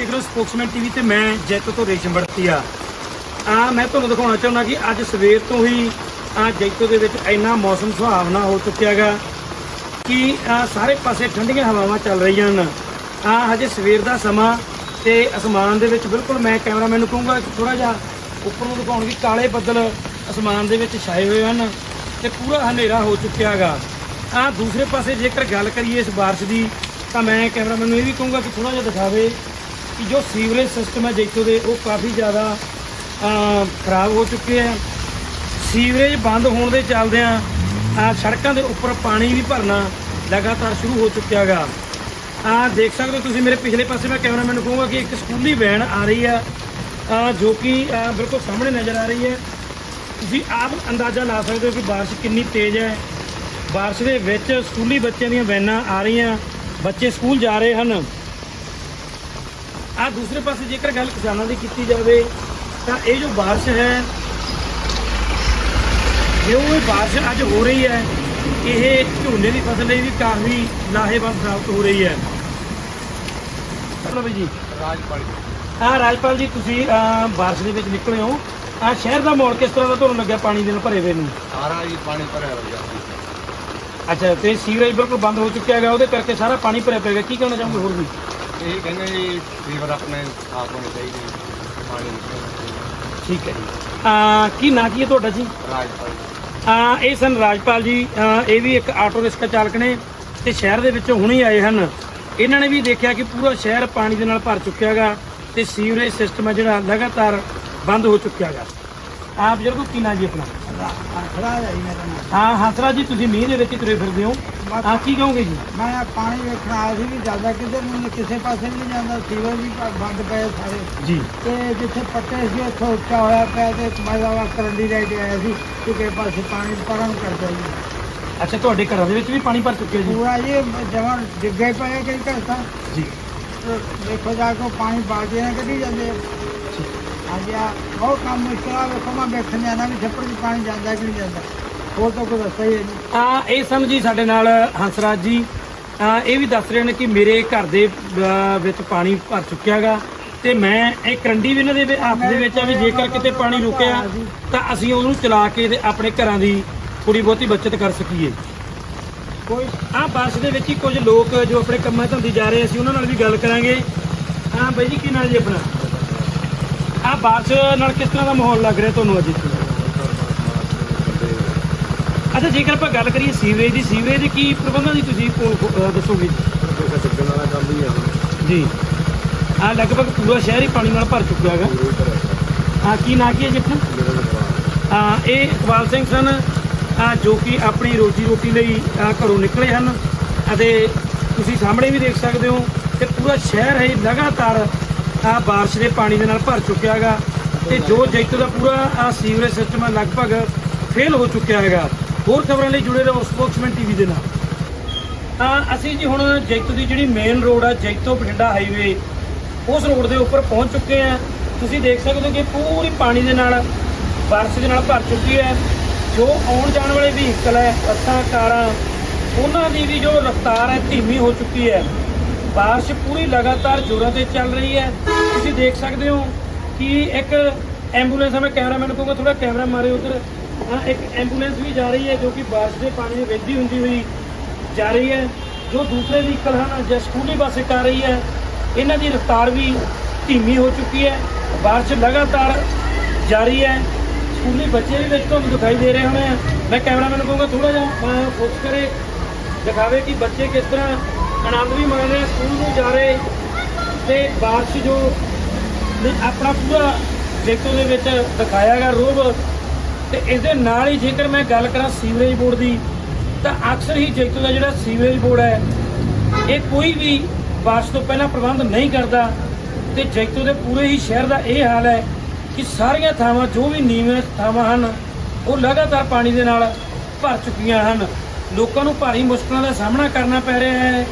ਦੇਖ ਰਹੇ ਹੋ ਸਪੋਕਸਮੈਨ ਟੀਵੀ ਤੇ ਮੈਂ ਜੈਤੋ ਤੋਂ ਰੇਸ਼ਮ ਵੜਤੀਆ ਆ ਮੈਂ ਤੁਹਾਨੂੰ ਦਿਖਾਉਣਾ ਚਾਹੁੰਦਾ ਕਿ ਅੱਜ ਸਵੇਰ ਤੋਂ ਹੀ ਆ ਜੈਤੋ ਦੇ ਵਿੱਚ ਇੰਨਾ ਮੌਸਮ ਸੁਹਾਵਣਾ ਹੋ ਚੁੱਕਿਆਗਾ ਕਿ ਸਾਰੇ ਪਾਸੇ ਠੰਡੀਆਂ ਹਵਾਵਾਂ ਚੱਲ ਰਹੀਆਂ ਹਨ। ਆ ਹਜੇ ਸਵੇਰ ਦਾ ਸਮਾਂ ਤੇ ਅਸਮਾਨ ਦੇ ਵਿੱਚ ਬਿਲਕੁਲ ਮੈਂ ਕੈਮਰਾਮੈਨ ਨੂੰ ਕਹੂੰਗਾ ਕਿ ਥੋੜਾ ਜਿਹਾ ਉੱਪਰ ਨੂੰ ਦਿਖਾਉਣ ਕਿ ਕਾਲੇ ਬੱਦਲ ਅਸਮਾਨ ਦੇ ਵਿੱਚ ਛਾਏ ਹੋਏ ਹਨ ਤੇ ਪੂਰਾ ਹਨੇਰਾ ਹੋ ਚੁੱਕਿਆ ਹੈਗਾ। ਆ ਦੂਸਰੇ ਪਾਸੇ ਜੇਕਰ ਗੱਲ ਕਰੀਏ ਇਸ ਬਾਰਿਸ਼ ਦੀ ਤਾਂ ਮੈਂ ਕੈਮਰਾਮੈਨ ਨੂੰ ਇਹ ਵੀ ਕਹੂੰਗਾ ਕਿ ਥੋੜਾ ਜਿਹਾ ਦਿਖਾਵੇ ਕਿ ਜੋ ਸੀਵਰੇਜ ਸਿਸਟਮ ਹੈ ਜੈਤੋ ਦੇ, ਉਹ ਕਾਫੀ ਜ਼ਿਆਦਾ ਖਰਾਬ ਹੋ ਚੁੱਕੇ ਹੈ ਸੀਵਰੇਜ ਬੰਦ ਹੋਣ ਦੇ ਚੱਲਦਿਆਂ ਆ ਸੜਕਾਂ ਦੇ ਉੱਪਰ ਪਾਣੀ ਵੀ ਭਰਨਾ ਲਗਾਤਾਰ ਸ਼ੁਰੂ ਹੋ ਚੁੱਕਿਆ ਹੈਗਾ ਆ ਦੇਖ ਸਕਦੇ ਹੋ ਤੁਸੀਂ ਮੇਰੇ ਪਿਛਲੇ ਪਾਸੇ ਮੈਂ ਕੈਮਰਾਮੈਨ ਨੂੰ ਕਹੂੰਗਾ ਕਿ ਇੱਕ ਸਕੂਲੀ ਵੈਨ ਆ ਰਹੀ ਆ ਜੋ ਕਿ ਬਿਲਕੁਲ ਸਾਹਮਣੇ ਨਜ਼ਰ ਆ ਰਹੀ ਹੈ। ਤੁਸੀਂ ਆਪ ਅੰਦਾਜ਼ਾ ਲਾ ਸਕਦੇ ਹੋ ਕਿ ਬਾਰਿਸ਼ ਕਿੰਨੀ ਤੇਜ਼ ਹੈ। ਬਾਰਿਸ਼ ਦੇ ਵਿੱਚ ਸਕੂਲੀ ਬੱਚਿਆਂ ਦੀਆਂ ਵੈਨਾਂ ਆ ਰਹੀਆਂ। ਬੱਚੇ ਸਕੂਲ ਜਾ ਰਹੇ ਹਨ। ਆ ਦੂਸਰੇ ਪਾਸੇ ਜੇਕਰ ਗੱਲ ਕਿਸਾਨਾਂ ਦੀ ਕੀਤੀ ਜਾਵੇ ਤਾਂ ਇਹ ਜੋ ਬਾਰਿਸ਼ ਹੈ ਜੋ ਇਹ ਬਾਰਿਸ਼ ਅੱਜ ਹੋ ਰਹੀ ਹੈ ਇਹ ਝੋਨੇ ਦੀ ਫਸਲ ਲਈ ਵੀ ਕਾਫੀ ਲਾਹੇਵੰਦ ਸਾਬਤ ਹੋ ਰਹੀ ਹੈ। ਚਲੋ ਜੀ। ਰਾਜਪਾਲ ਆ ਰਾਜਪਾਲ ਜੀ ਤੁਸੀਂ ਬਾਰਿਸ਼ ਦੇ ਵਿੱਚ ਨਿਕਲੇ ਹੋ। ਆ ਸ਼ਹਿਰ ਦਾ ਮਾਹੌਲ ਕਿਸ ਤਰ੍ਹਾਂ ਦਾ ਤੁਹਾਨੂੰ ਲੱਗਿਆ ਪਾਣੀ ਦੇ ਨਾਲ ਭਰੇ ਹੋਏ ਨੂੰ? ਸਾਰਾ ਹੀ ਪਾਣੀ ਭਰਿਆ ਹੋਇਆ ਅੱਛਾ ਤੇ ਸੀਵਰੇਜ ਬਿਲਕੁਲ ਬੰਦ ਹੋ ਚੁੱਕਿਆ ਹੈਗਾ ਉਹਦੇ ਕਰਕੇ ਸਾਰਾ ਪਾਣੀ ਭਰਿਆ ਪਿਆ ਕੀ ਕਹਿਣਾ ਚਾਹੋਗੇ ਹੋਰ ਵੀ? ਇਹ ਕਹਿੰਦੇ ਜੀ ਫੀਵਰ ਆਪਣੇ ਸਾਫ਼ ਹੋਣੇ ਚਾਹੀਦੇ ਪਾਣੀ ਨਿਕਲਣਾ ਚਾਹੀਦਾ। ਠੀਕ ਹੈ ਜੀ। ਆ ਕੀ ਨਾਂ ਕੀ ਹੈ ਤੁਹਾਡਾ ਜੀ? ਰਾਜਪਾਲ ਆ ਇਹ ਸਨ ਰਾਜਪਾਲ ਜੀ ਅਹ ਇਹ ਵੀ ਇੱਕ ਆਟੋ ਰਿਕਸ਼ਾ ਚਾਲਕ ਨੇ ਤੇ ਸ਼ਹਿਰ ਦੇ ਵਿੱਚੋਂ ਹੁਣੇ ਆਏ ਹਨ। ਇਹਨਾਂ ਨੇ ਵੀ ਦੇਖਿਆ ਕਿ ਪੂਰਾ ਸ਼ਹਿਰ ਪਾਣੀ ਦੇ ਨਾਲ ਭਰ ਚੁੱਕਿਆ ਹੈਗਾ ਤੇ ਸੀਵਰੇਜ ਸਿਸਟਮ ਹੈ ਜਿਹੜਾ ਲਗਾਤਾਰ ਬੰਦ ਹੋ ਚੁੱਕਿਆ ਹੈਗਾ। ਆਪ ਬਜ਼ੁਰਗੋ ਕੀ ਨਾਂ ਜੀ ਆਪਣਾ? ਮੇਰਾ ਹਾਂ ਹੰਸਰਾ ਜੀ ਤੁਸੀਂ ਮੀਂਹ ਦੇ ਵਿੱਚ ਤੁਰੇ ਫਿਰਦੇ ਹੋ। ਆ ਕੀ ਕਹੋਗੇ ਜੀ? ਮੈਂ ਆ ਪਾਣੀ ਵੇਖਣ ਆਇਆ ਸੀ ਵੀ ਜ਼ਿਆਦਾ ਕਿਤੇ ਨੂੰ ਕਿਸੇ ਪਾਸੇ ਨਹੀਂ ਜਾਂਦਾ ਸੀਵਰ ਵੀ ਬੰਦ ਪਏ ਸਾਰੇ। ਜੀ। ਤੇ ਜਿੱਥੇ ਪੱਟੇ ਸੀ ਉੱਥੇ ਉੱਚਾ ਹੋਇਆ ਪਿਆ ਤੇ ਮਜ਼ਾ ਕਰੰਡੀ ਲੈ ਕੇ ਆਇਆ ਸੀ ਕਿ ਕਿਸੇ ਪਾਸੇ ਪਾਣੀ ਪਰਨ ਕਰਦਾ ਜੀ ਅੱਛਾ ਤੁਹਾਡੇ ਘਰਾਂ ਦੇ ਵਿੱਚ ਵੀ ਪਾਣੀ ਭਰ ਚੁੱਕਿਆ ਜੀ? ਪੂਰਾ ਜੀ ਜਮਾਂ ਡਿੱਗੇ ਪਏ ਕਈ ਘਰ ਤਾਂ। ਜੀ। ਦੇਖੋ ਜਾ ਕੇ ਪਾਣੀ ਬਾਲਟੀਆਂ ਨਾਲ ਕੱਢੀ ਜਾਂਦੇ। ਹਾਂਜੀ ਆ ਬਹੁਤ ਕੰਮ ਮੁਸ਼ਕਲ ਆ ਵੇਖੋ ਮੈਂ ਵੇਖਣ ਜਾਣਾ ਵੀ ਛੱਪੜ 'ਚ ਪਾਣੀ ਜਾਂਦਾ ਕਿ ਨਹੀਂ ਜਾਂਦਾ। ਹੋਰ ਤਾਂ ਕੋਈ ਰਸਤਾ ਹੀ ਹੈ ਨਹੀਂ। ਆ ਇਹ ਜੀ ਸਾਡੇ ਨਾਲ ਹੰਸਰਾਜ ਜੀ। ਆ ਇਹ ਵੀ ਦੱਸ ਰਹੇ ਨੇ ਕਿ ਮੇਰੇ ਘਰ ਦੇ ਵਿੱਚ ਪਾਣੀ ਭਰ ਚੁੱਕਿਆ ਹੈਗਾ ਤੇ ਮੈਂ ਇਹ ਕਰੰਡੀ ਵੀ ਇਹਨਾਂ ਦੇ ਵੀ- ਹੱਥ ਦੇ ਵਿੱਚ ਆ ਵੀ ਜੇਕਰ ਕਿਤੇ ਪਾਣੀ ਰੁਕਿਆ ਤਾਂ ਅਸੀਂ ਉਹਨੂੰ ਚਲਾ ਕੇ ਤੇ ਆਪਣੇ ਘਰਾਂ ਦੀ ਥੋੜੀ ਬਹੁਤੀ ਬਚਤ ਕਰ ਸਕੀਏ। ਕੋਈ ਆ ਬੱਸ ਦੇ ਵਿੱਚ ਹੀ ਕੁਝ ਲੋਕ ਜੋ ਆਪਣੇ ਕੰਮਾਂ ਧੰਦੇ ਜਾ ਰਹੇ ਅਸੀਂ ਉਹਨਾਂ ਨਾਲ ਵੀ ਗੱਲ ਕਰਾਂਗੇ। ਹਾਂ ਬਾਈ ਜੀ ਕੀ ਨਾਂ ਜੀ ਆਪਣਾ? ਆ ਬੱਸ ਨਾਲ ਕਿਸ ਤਰ੍ਹਾਂ ਦਾ ਮਾਹੌਲ ਲੱਗ ਰਿਹਾ ਤੁਹਾਨੂੰ ਅੱਜ ਇੱਥੇ? ਅੱਛਾ ਜੇਕਰ ਆਪਾਂ ਗੱਲ ਕਰੀਏ ਸੀਵਰੇਜ ਦੀ ਸੀਵਰੇਜ ਦੇ ਕੀ ਪ੍ਰਬੰਧਾਂ ਦੀ ਤੁਸੀਂ ਅਹ ਦੱਸੋਗੇ? ਚੱਕਣ ਵਾਲਾ ਕੰਮ ਹੀ ਆ ਜੀ। ਆ ਲਗਭਗ ਪੂਰਾ ਸ਼ਹਿਰ ਹੀ ਪਾਣੀ ਨਾਲ ਭਰ ਚੁੱਕਿਆ ਹੈਗਾ। ਆ ਕੀ ਨਾਂ ਕੀ ਹੈ ਜੀ ਆਪਣਾ? ਆ ਇਹ ਇਕਬਾਲ ਸਿੰਘ ਸਨ ਆ ਜੋ ਕਿ ਆਪਣੀ ਰੋਜੀ ਰੋਟੀ ਲਈ ਆ, ਘਰੋਂ ਨਿਕਲੇ ਹਨ। ਅਤੇ ਤੁਸੀਂ ਸਾਹਮਣੇ ਵੀ ਦੇਖ ਸਕਦੇ ਹੋ ਕਿ ਪੂਰਾ ਸ਼ਹਿਰ ਹੈ ਲਗਾਤਾਰ ਆ ਬਾਰਿਸ਼ ਦੇ ਪਾਣੀ ਦੇ ਨਾਲ ਭਰ ਚੁੱਕਿਆ ਹੈਗਾ ਤੇ ਜੋ ਜੈਤੋ ਦਾ ਪੂਰਾ, ਆ ਸੀਵਰੇਜ ਸਿਸਟਮ ਹੈ ਲਗਭਗ ਫੇਲ ਹੋ ਚੁੱਕਿਆ ਹੈਗਾ। ਹੋਰ ਖਬਰਾਂ ਲਈ ਜੁੜੇ ਰਹੋ ਸਪੋਕਸਮੈਨ ਟੀਵੀ ਦੇ ਨਾਲ। ਤਾਂ ਅਸੀਂ ਜੀ ਹੁਣ ਜੈਤੋ ਦੀ ਜਿਹੜੀ ਮੇਨ ਰੋਡ ਆ, ਜੈਤੋ ਬਠਿੰਡਾ ਹਾਈਵੇ ਉਸ ਰੋਡ ਦੇ ਉੱਪਰ ਪਹੁੰਚ ਚੁੱਕੇ ਆ। ਤੁਸੀਂ ਦੇਖ ਸਕਦੇ ਹੋ ਕਿ ਪੂਰੀ ਪਾਣੀ ਦੇ ਨਾਲ, ਬਾਰਿਸ਼ ਦੇ ਨਾਲ ਭਰ ਚੁੱਕੀ ਹੈ। ਜੋ ਆਉਣ ਜਾਣ ਵਾਲੇ ਵਹੀਕਲ ਹੈ, ਬੱਸਾਂ, ਕਾਰਾਂ, ਉਹਨਾਂ ਦੀ ਵੀ ਜੋ ਰਫ਼ਤਾਰ ਹੈ, ਧੀਮੀ ਹੋ ਚੁੱਕੀ ਹੈ। ਬਾਰਿਸ਼ ਪੂਰੀ ਲਗਾਤਾਰ ਜ਼ੋਰਾਂ ਤੇ ਚੱਲ ਰਹੀ ਹੈ ਤੁਸੀਂ ਦੇਖ ਸਕਦੇ ਹੋ ਕਿ ਇੱਕ ਐਂਬੂਲੈਂਸ ਹੈ ਮੈਂ ਕੈਮਰਾਮੈਨ ਨੂੰ ਕਹੂੰਗਾ ਥੋੜਾ ਕੈਮਰਾ ਮਾਰੇ ਉਧਰ ਹਾਂ ਇੱਕ ਐਂਬੂਲੈਂਸ ਵੀ ਜਾ ਰਹੀ ਹੈ ਜੋ ਕਿ ਬਾਰਿਸ਼ ਦੇ ਪਾਣੀ ਦੇ ਵਿੱਚ ਹੁੰਦੀ ਹੋਈ ਜਾ ਰਹੀ ਹੈ ਜੋ ਦੂਸਰੇ ਵਹੀਕਲ ਹਨ ਜਾਂ ਸਕੂਲੀ ਬੱਸ ਇੱਕ ਆ ਰਹੀ ਹੈ, ਇਹਨਾਂ ਦੀ ਰਫ਼ਤਾਰ ਵੀ ਧੀਮੀ ਹੋ ਚੁੱਕੀ ਹੈ। ਬਾਰਿਸ਼ ਲਗਾਤਾਰ ਜਾਰੀ ਹੈ۔ ਸਕੂਲੀ ਬੱਚੇ ਵੀ ਵਿੱਚ ਤੁਹਾਨੂੰ ਦਿਖਾਈ ਦੇ ਰਹੇ ਹੋਣੇ ਆ। ਮੈਂ ਕੈਮਰਾਮੈਨ ਕਹੂੰਗਾ ਥੋੜਾ ਜਿਹਾ ਫੋਕਸ ਕਰੇ ਦਿਖਾਵੇ ਕਿ ਬੱਚੇ ਕਿਸ ਤਰ੍ਹਾਂ ਆਨੰਦ ਵੀ ਮਾਣ ਰਹੇ, ਸਕੂਲ ਨੂੰ ਜਾ ਰਹੇ ਤੇ ਬਾਰਿਸ਼ ਜੋ ਨੇ ਆਪਣਾ ਪੂਰਾ ਜੇਤੋ ਦੇ ਵਿੱਚ ਦਿਖਾਇਆ ਗਿਆ ਰੋਬ ਤੇ ਇਸ ਦੇ ਨਾਲ ਹੀ ਜੇਕਰ ਮੈਂ ਗੱਲ ਕਰਾਂ ਸੀਵਰੇਜ ਬੋਰਡ ਦੀ, ਤਾਂ ਅਕਸਰ ਹੀ ਜੇਤੋ ਦਾ ਜਿਹੜਾ ਸੀਵਰੇਜ ਬੋਰਡ ਹੈ, ਇਹ ਕੋਈ ਵੀ ਬਾਰਿਸ਼ ਤੋਂ ਪਹਿਲਾਂ ਪ੍ਰਬੰਧ ਨਹੀਂ ਕਰਦਾ ਤੇ ਜੈਤੋ ਦੇ ਪੂਰੇ ਹੀ ਸ਼ਹਿਰ ਦਾ ਇਹ ਹਾਲ ਹੈ ਕਿ ਸਾਰੀਆਂ ਥਾਵਾਂ, ਜੋ ਵੀ ਨੀਵੇਂ ਥਾਵਾਂ ਹਨ, ਉਹ ਲਗਾਤਾਰ ਪਾਣੀ ਦੇ ਨਾਲ ਭਰ ਚੁੱਕੀਆਂ ਹਨ। ਲੋਕਾਂ ਨੂੰ ਭਾਰੀ ਮੁਸ਼ਕਲਾਂ ਦਾ ਸਾਹਮਣਾ ਕਰਨਾ ਪੈ ਰਿਹਾ ਹੈ।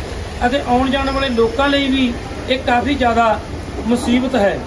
ਅਤੇ ਆਉਣ ਜਾਣ ਵਾਲੇ ਲੋਕਾਂ ਲਈ ਵੀ ਇਹ ਕਾਫੀ ਜ਼ਿਆਦਾ ਮੁਸੀਬਤ ਹੈ।